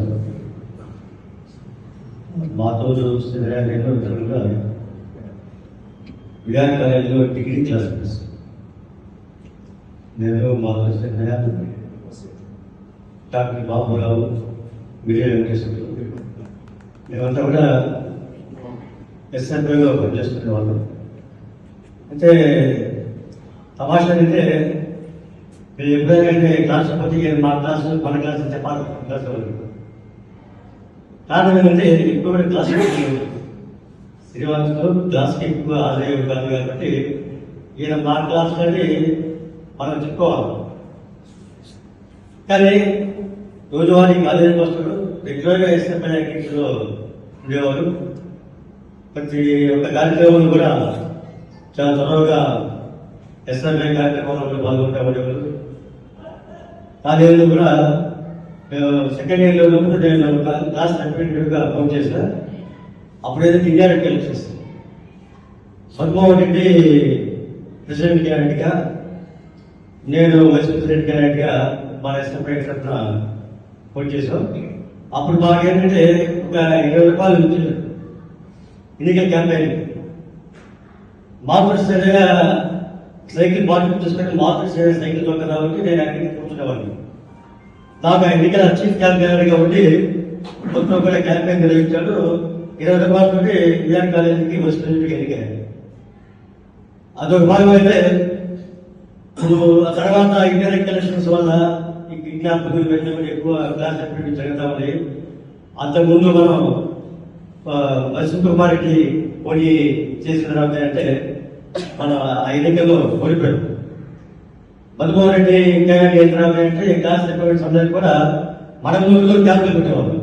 నమస్కారం మాతో చూస్తే నేను ఇతరులుగా విజ్ఞాన కాలేజీలో డిగ్రీ క్లాస్ నేను మాతో శ్రీనయ్య డాక్టర్ బాబురావు విజయ వెంకటేశ్వరరావు మేమంతా కూడా ఎస్ఎంపీలో పనిచేస్తున్న వాళ్ళు. అయితే తమాషా అంటే మీరు ఎప్పుడైనా క్లాస్ పోతే మా క్లాసు మన క్లాస్ చెప్పాలి క్లాస్ వాళ్ళు. కారణం ఏంటంటే ఎక్కువ కూడా శ్రీనివాసులు క్లాస్కి ఎక్కువ ఆదాయం కాదు కాబట్టి ఈయన మా క్లాస్ అని మనం చెప్పుకోవాలి. కానీ రోజువారీ కాలేజీ వస్తాడు రెగ్యులర్గా ఎస్ఎంఐ యాక్టివిటీలో ఉండేవారు. ప్రతి ఒక్క కార్యక్రమం కూడా చాలా త్వరగా ఎస్ఎంఐ కార్యక్రమంలో పాల్గొంటూ ఉండేవారు. కాలేజీలో కూడా మేము సెకండ్ ఇయర్లో ఉన్నప్పుడు నేను క్లాస్ రిప్రజెంటేటివ్గా ఫోన్ చేసిన అప్పుడు ఏదైతే India elections Manmohan Reddy president క్యాండిడేట్గా నేను వైస్ ప్రెసిడెంట్ క్యాండిడేట్గా మా ఎస్ఎంఐ తరఫున ఫోన్ చేసాం అప్పుడు మాకు ఏంటంటే ఒక ఇరవై రూపాయలు ఇచ్చారు. ఎన్నికల క్యాంపెయిన్ మార్కెట్ సరిగా సైకిల్ మార్కెట్ చూసుకుంటే మార్కెట్ సైకిల్ దొరకదు కాబట్టి నేను అక్కడికి కూర్చునేవాడిని. నాకు ఎన్నికల చీఫ్ క్యాంపెయినర్ ఉండి మొత్తం కూడా క్యాంపెయిన్ నిర్వహించాడు. ఇరవై రూపాయల నుండి విజయన్ కాలేజీకి బస్ ప్రెసిడెంట్కి ఎన్నికారు అదొక భాగం అయితే ఇప్పుడు ఆ తర్వాత ఇండైరెక్ట్ ఎలక్షన్స్ వల్ల ఇంకా కిడ్నాపులు పెట్టడం ఎక్కువ క్లాస్ ఎప్పుడు జరుగుతా ఉన్నాయి. అంతకుముందు మనం వసంత్ కుమార్కి పోటీ చేసిన తర్వాత అంటే మన ఆ ఎన్నికల్లో ఓడిపోయాం మధుమోహన్ రెడ్డి ఇంకా ఏంటి అంటే ఇంకా రిప్రజెంట్స్ అందరికీ కూడా మన ఊళ్ళో క్యాంపులు పెట్టేవాళ్ళు